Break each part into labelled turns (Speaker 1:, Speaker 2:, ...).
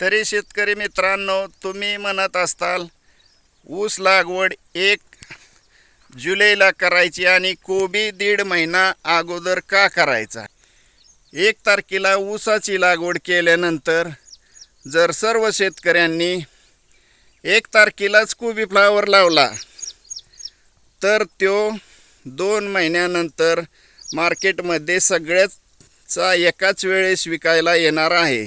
Speaker 1: तरी शेतकरी मित्रांनो तुम्ही म्हणत असताल ऊस लागवड एक जुलैला करायची आणि कोबी दीड महिना अगोदर का करायचा? एक तारखेला ऊसाची लागवड केल्यानंतर जर सर्व शेतकऱ्यांनी एक तारखेलाच कोबी फ्लावर लावला तर तो दोन महिन्यानंतर मार्केटमध्ये सगळ्याचा एकाच वेळेस विकायला येणार आहे.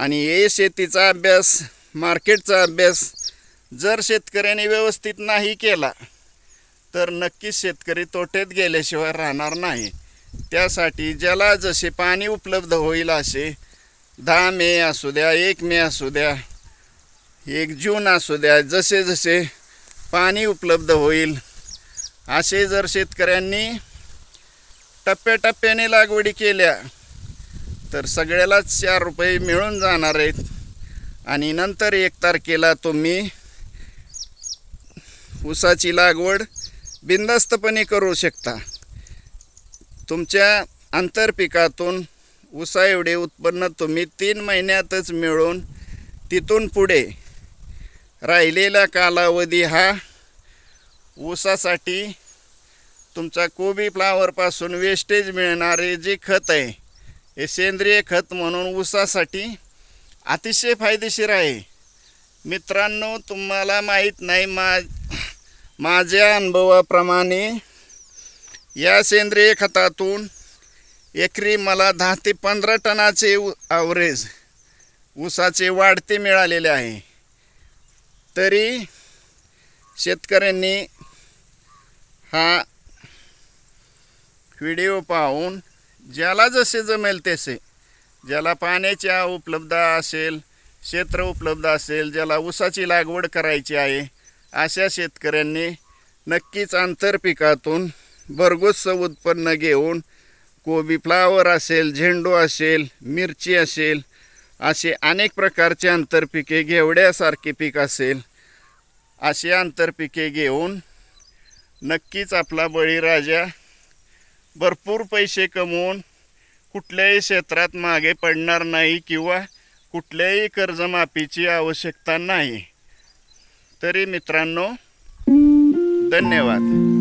Speaker 1: आणि हे शेतीचा अभ्यास मार्केटचा अभ्यास जर शेतकऱ्याने व्यवस्थित नाही केला तर नक्कीच शेतकरी तोट्यात गेल्याशिवाय राहणार नाही. त्यासाठी ज्याला जसे पाणी उपलब्ध होईल असे दहा मे असू द्या एक मे असू द्या एक जून असू द्या जसे जसे पाणी उपलब्ध होईल असे जर शेतकऱ्यांनी टप्प्याटप्प्याने लागवडी केल्या तर सगळ्यालाच चार रुपये मिळून जाणार आहेत. आणि नंतर एक तारखेला तुम्ही ऊसाची लागवड बिंदास्तपणे करू शकता. तुमच्या आंतरपिकातून ऊसा एवढे उत्पन्न तुम्ही तीन महिन्यातच मिळून तिथून पुढे राहिलेला कालावधी हा ऊसासाठी तुमचा कोबी फ्लावरपासून वेस्टेज मिळणारे जे खत आहे हे सेंद्रिय खत म्हणून ऊसासाठी अतिशय फायदेशीर आहे. मित्रांनो तुम्हाला माहीत नाही मा माझ्या अनुभवाप्रमाणे या सेंद्रिय खतातून एकरी मला दहा ते पंधरा टनाचे ॲव्हरेज ऊसाचे वाढते मिळालेले आहे. तरी शेतकऱ्यांनी हा व्हिडिओ पाहून ज्याला जसे जमेल तसे. ज्याला पाण्याच्या उपलब्ध असेल क्षेत्र उपलब्ध असेल ज्याला ऊसाची लागवड करायची आहे अशा शेतकऱ्यांनी नक्कीच आंतरपिकातून भरघोस उत्पन्न घेऊन कोबी फ्लावर असेल झेंडू असेल मिरची असेल असे अनेक प्रकारचे आंतरपिके घेवड्यासारखे पीक असेल असे आंतरपिके घेऊन नक्कीच आपला बळीराजा भरपूर पैसे कमवून कुठल्याही क्षेत्रात मागे पडणार नाही किंवा कुठल्याही कर्जमाफीची आवश्यकता नाही. तरी मित्रांनो धन्यवाद.